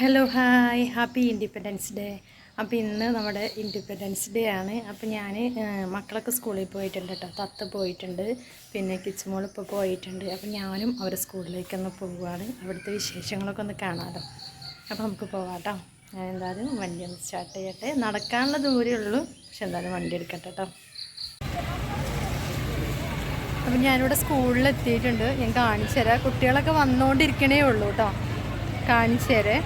Hello hi happy independence day അപ്പോൾ ഇന്ന് നമ്മുടെ ഇൻഡിപെൻഡൻസ് ഡേ ആണ്. അപ്പോൾ ഞാൻ മക്കളൊക്കെ സ്കൂളിൽ പോയിട്ടുണ്ട് കേട്ടോ തത്ത പോയിട്ടുണ്ട് പിന്നെ കിച്ചുമോൾ ഇപ്പോൾ പോയിട്ടുണ്ട്. അപ്പോൾ ഞാനും അവരെ സ്കൂളിലേക്കൊന്ന് പോവുകയാണ് അവിടുത്തെ വിശേഷങ്ങളൊക്കെ ഒന്ന് കാണാമല്ലോ അപ്പോൾ നമുക്ക് പോവാം കേട്ടോ ഞാൻ എന്തായാലും വണ്ടി ഒന്ന് സ്റ്റാർട്ട് ചെയ്യട്ടെ. നടക്കാനുള്ള ദൂരേ ഉള്ളൂ. പക്ഷെ എന്തായാലും വണ്ടി എടുക്കട്ടെ കേട്ടോ അപ്പം ഞാനിവിടെ സ്കൂളിൽ എത്തിയിട്ടുണ്ട്. ഞാൻ കാണിച്ചു തരാം. കുട്ടികളൊക്കെ വന്നുകൊണ്ടിരിക്കണേ ഉള്ളൂ കേട്ടോ കാണിച്ചു തരേ.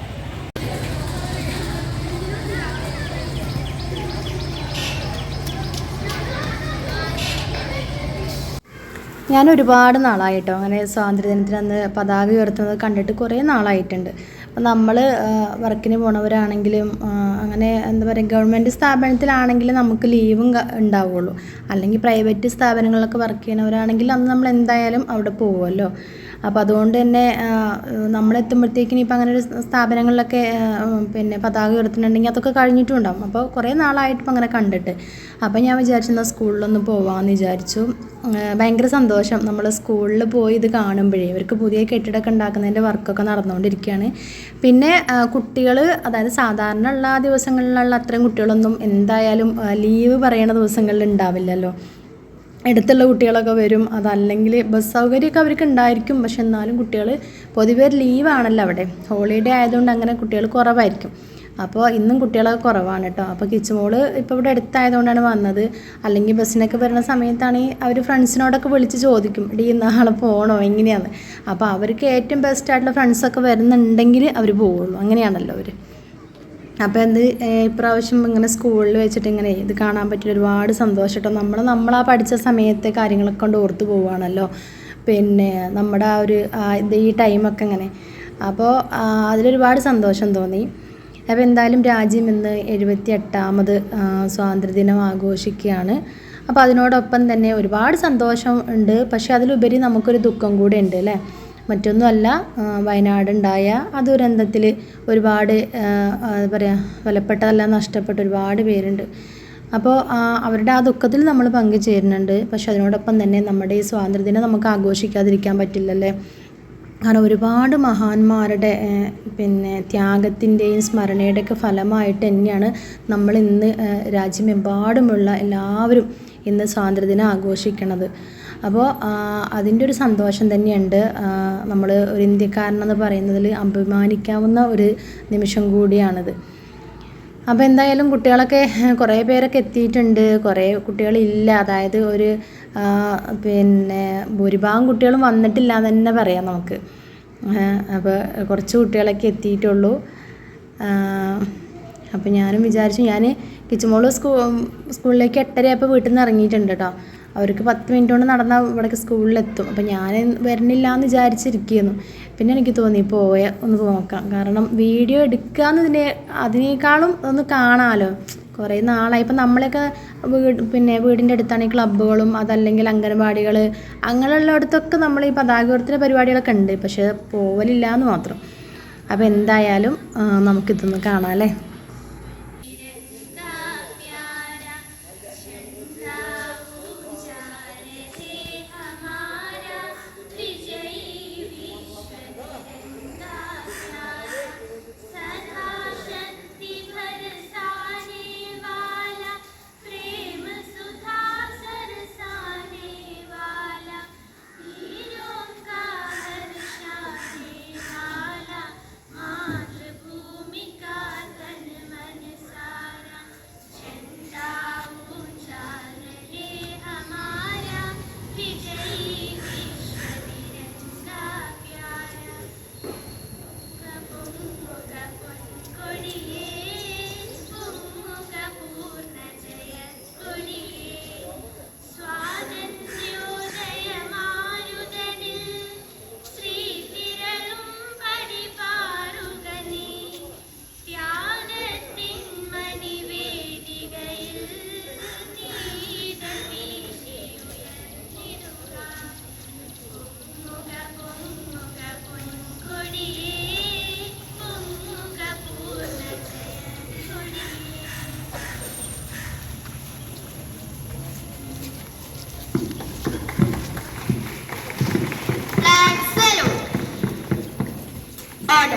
ഞാൻ ഒരുപാട് നാളായിട്ടോ അങ്ങനെ സ്വാതന്ത്ര്യദിനത്തിന് അന്ന് പതാക ഉയർത്തുന്നത് കണ്ടിട്ട് കുറേ നാളായിട്ടുണ്ട്. അപ്പം നമ്മൾ വർക്കിന് പോണവരാണെങ്കിലും അങ്ങനെ എന്താ പറയുക ഗവൺമെന്റ് സ്ഥാപനത്തിലാണെങ്കിലും നമുക്ക് ലീവും ഉണ്ടാവുള്ളൂ. അല്ലെങ്കിൽ പ്രൈവറ്റ് സ്ഥാപനങ്ങളിലൊക്കെ വർക്ക് ചെയ്യണവരാണെങ്കിൽ അന്ന് നമ്മൾ എന്തായാലും അവിടെ പോകുമല്ലോ അപ്പോൾ അതുകൊണ്ട് തന്നെ നമ്മളെത്തുമ്പോഴത്തേക്കിനി ഇപ്പം അങ്ങനെ ഒരു സ്ഥാപനങ്ങളിലൊക്കെ പിന്നെ പതാക ഉയർത്തുന്നുണ്ടെങ്കിൽ അതൊക്കെ കഴിഞ്ഞിട്ടും അപ്പോൾ കുറേ നാളായിട്ട് അങ്ങനെ കണ്ടിട്ട്. അപ്പോൾ ഞാൻ വിചാരിച്ചെന്നാൽ സ്കൂളിലൊന്ന് പോവാമെന്ന് വിചാരിച്ചു. ഭയങ്കര സന്തോഷം. നമ്മൾ സ്കൂളിൽ പോയി ഇത് കാണുമ്പോഴേ ഇവർക്ക് പുതിയ കെട്ടിടമൊക്കെ ഉണ്ടാക്കുന്നതിന്റെ വർക്കൊക്കെ നടന്നുകൊണ്ടിരിക്കുകയാണ്. പിന്നെ കുട്ടികൾ അതായത് സാധാരണ ഉള്ള ദിവസങ്ങളിലുള്ള അത്രയും കുട്ടികളൊന്നും എന്തായാലും ലീവ് പറയുന്ന ദിവസങ്ങളിൽ ഉണ്ടാവില്ലല്ലോ. അടുത്തുള്ള കുട്ടികളൊക്കെ വരും. അതല്ലെങ്കിൽ ബസ് സൗകര്യമൊക്കെ അവർക്ക് ഉണ്ടായിരിക്കും. പക്ഷെ എന്നാലും കുട്ടികൾ പൊതുവേ ലീവാണല്ലോ അവിടെ. ഹോളിഡേ ആയതുകൊണ്ട് അങ്ങനെ കുട്ടികൾ കുറവായിരിക്കും. അപ്പോൾ ഇന്നും കുട്ടികളൊക്കെ കുറവാണ് കേട്ടോ. അപ്പോൾ കിച്ചുമോൾ ഇപ്പോൾ ഇവിടെ അടുത്തായതുകൊണ്ടാണ് വന്നത്. അല്ലെങ്കിൽ ബസ്സിനൊക്കെ വരുന്ന സമയത്താണെങ്കിൽ അവർ ഫ്രണ്ട്സിനോടൊക്കെ വിളിച്ച് ചോദിക്കും. ഡി നാളെ പോകണോ എങ്ങനെയാണ് അപ്പോൾ അവർക്ക് ഏറ്റവും ബെസ്റ്റ് ആയിട്ടുള്ള ഫ്രണ്ട്സൊക്കെ വരുന്നുണ്ടെങ്കിൽ അവർ പോവുള്ളൂ അങ്ങനെയാണല്ലോ അവർ അപ്പോൾ എന്ത് ഇപ്രാവശ്യം ഇങ്ങനെ സ്കൂളിൽ വെച്ചിട്ട് ഇങ്ങനെ ഇത് കാണാൻ പറ്റിയ ഒരുപാട് സന്തോഷം കേട്ടോ നമ്മൾ നമ്മളാ പഠിച്ച സമയത്തെ കാര്യങ്ങളൊക്കെ കൊണ്ട് ഓർത്ത് പോവുകയാണല്ലോ പിന്നെ നമ്മുടെ ആ ഒരു ഈ ടൈമൊക്കെ ഇങ്ങനെ. അപ്പോൾ അതിലൊരുപാട് സന്തോഷം തോന്നി. അപ്പോൾ എന്തായാലും രാജ്യം ഇന്ന് എഴുപത്തി എട്ടാമത് സ്വാതന്ത്ര്യദിനം ആഘോഷിക്കുകയാണ്. അപ്പോൾ അതിനോടൊപ്പം തന്നെ ഒരുപാട് സന്തോഷം ഉണ്ട്. പക്ഷേ അതിലുപരി നമുക്കൊരു ദുഃഖം കൂടെ ഉണ്ട് അല്ലേ? മറ്റൊന്നുമല്ല വയനാടുണ്ടായ ആ ദുരന്തത്തിൽ ഒരുപാട് എന്താ പറയുക വിലപ്പെട്ടതെല്ലാം നഷ്ടപ്പെട്ട ഒരുപാട് പേരുണ്ട്. അപ്പോൾ അവരുടെ ആ ദുഃഖത്തിൽ നമ്മൾ പങ്കുചേരുന്നുണ്ട്. പക്ഷെ അതിനോടൊപ്പം തന്നെ നമ്മുടെ ഈ സ്വാതന്ത്ര്യദിനം നമുക്ക് ആഘോഷിക്കാതിരിക്കാൻ പറ്റില്ലല്ലേ? കാരണം ഒരുപാട് മഹാന്മാരുടെ പിന്നെ ത്യാഗത്തിന്റെയും സ്മരണയുടെയൊക്കെ ഫലമായിട്ട് തന്നെയാണ് നമ്മൾ ഇന്ന് രാജ്യമെമ്പാടുമുള്ള എല്ലാവരും ഇന്ന് സ്വാതന്ത്ര്യദിനം ആഘോഷിക്കണത്. അപ്പോൾ അതിന്റെ ഒരു സന്തോഷം തന്നെയുണ്ട്. നമ്മൾ ഒരു ഇന്ത്യക്കാരനെന്ന് പറയുന്നതിൽ അഭിമാനിക്കാവുന്ന ഒരു നിമിഷം കൂടിയാണിത്. അപ്പോൾ എന്തായാലും കുട്ടികളൊക്കെ കുറേ പേരൊക്കെ എത്തിയിട്ടുണ്ട്. കുറേ കുട്ടികളില്ല. അതായത് ഒരു പിന്നെ ഭൂരിഭാഗം കുട്ടികളും വന്നിട്ടില്ല എന്ന് തന്നെ പറയാം നമുക്ക്. അപ്പോൾ കുറച്ച് കുട്ടികളൊക്കെ എത്തിയിട്ടുള്ളൂ. അപ്പോൾ ഞാനും വിചാരിച്ചു ഞാൻ കിച്ചുമോൾ സ്കൂ സ്കൂളിലേക്ക് എട്ടരയപ്പോൾ വീട്ടിൽ നിന്ന് ഇറങ്ങിയിട്ടുണ്ട് കേട്ടോ. അവർക്ക് പത്ത് മിനിറ്റ് കൊണ്ട് നടന്നാൽ ഇവിടേക്ക് സ്കൂളിലെത്തും. അപ്പോൾ ഞാൻ വരണില്ല എന്ന് വിചാരിച്ചിരിക്കുന്നു. പിന്നെ എനിക്ക് തോന്നി പോയ ഒന്ന് നോക്കാം. കാരണം വീഡിയോ എടുക്കുക എടുക്കാന്നതിനെ അതിനേക്കാളും ഒന്ന് കാണാമല്ലോ കുറേ നാളായി. ഇപ്പം നമ്മളെയൊക്കെ വീട് പിന്നെ വീടിന്റെ അടുത്താണ് ഈ ക്ലബ്ബുകളും അതല്ലെങ്കിൽ അംഗനവാടികൾ അങ്ങനെയുള്ളിടത്തൊക്കെ നമ്മൾ ഈ പതാക പരിപാടികളൊക്കെ ഉണ്ട്. പക്ഷേ പോവലില്ല എന്ന് മാത്രം. അപ്പോൾ എന്തായാലും നമുക്കിതൊന്ന് കാണാം അല്ലേ?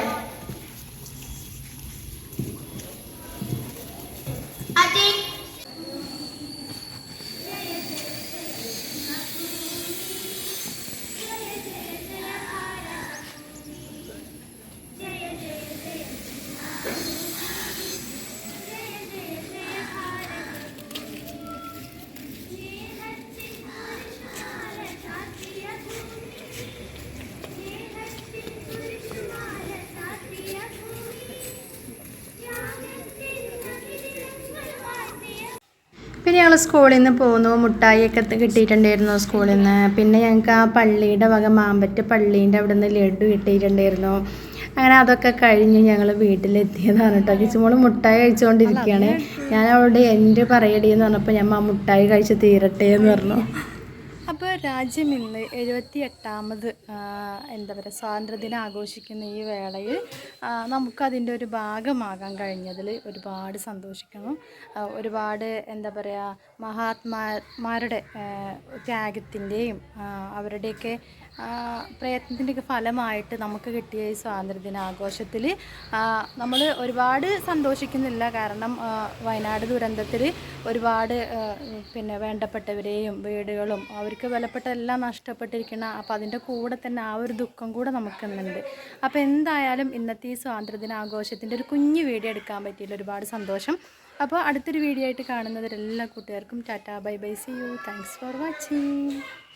Amen. ഞങ്ങൾ സ്കൂളിൽ നിന്ന് പോന്നു. മുട്ടായിയൊക്കെ കിട്ടിയിട്ടുണ്ടായിരുന്നു സ്കൂളിൽ നിന്ന് പിന്നെ ഞങ്ങൾക്ക് ആ പള്ളിയുടെ വക മാമ്പറ്റ് പള്ളീന്റെ അവിടെ നിന്ന് ലഡു കിട്ടിയിട്ടുണ്ടായിരുന്നു. അങ്ങനെ അതൊക്കെ കഴിഞ്ഞ് ഞങ്ങൾ വീട്ടിലെത്തിയതാണ് കേട്ടോ കിച്ചുമോൾ മുട്ടായി കഴിച്ചുകൊണ്ടിരിക്കുകയാണ് ഞാൻ അവളോട് എന്റെ പറയടി എന്ന് പറഞ്ഞപ്പോൾ ഞാൻ മുട്ടായി കഴിച്ച് തീരട്ടെ എന്ന് പറഞ്ഞു. രാജ്യം ഇന്ന് എഴുപത്തി എട്ടാമത് എന്താ പറയുക സ്വാതന്ത്ര്യദിനം ആഘോഷിക്കുന്ന ഈ വേളയിൽ നമുക്കതിന്റെ ഒരു ഭാഗമാകാൻ കഴിഞ്ഞതിൽ ഒരുപാട് സന്തോഷിക്കുന്നു. ഒരുപാട് എന്താ പറയുക മഹാത്മാമാരുടെ ത്യാഗത്തിന്റെയും അവരുടെയൊക്കെ പ്രയത്നത്തിന്റെയൊക്കെ ഫലമായിട്ട് നമുക്ക് കിട്ടിയ ഈ സ്വാതന്ത്ര്യദിന ആഘോഷത്തിൽ നമ്മൾ ഒരുപാട് സന്തോഷിക്കുന്നില്ല. കാരണം വയനാട് ദുരന്തത്തിൽ ഒരുപാട് പിന്നെ വേണ്ടപ്പെട്ടവരെയും വീടുകളും അവർക്ക് വിലപ്പെട്ട എല്ലാം നഷ്ടപ്പെട്ടിരിക്കുന്ന അപ്പോൾ അതിന്റെ കൂടെ തന്നെ ആ ഒരു ദുഃഖം കൂടെ നമുക്കുന്നുണ്ട് അപ്പോൾ എന്തായാലും ഇന്നത്തെ ഈ സ്വാതന്ത്ര്യദിന ആഘോഷത്തിന്റെ ഒരു കുഞ്ഞു വീഡിയോ എടുക്കാൻ പറ്റിയില്ല. ഒരുപാട് സന്തോഷം. അപ്പോൾ അടുത്തൊരു വീഡിയോ ആയിട്ട് കാണുന്നവരെല്ലാ കൂട്ടുകാർക്കും tata bye bye see you. Thanks for watching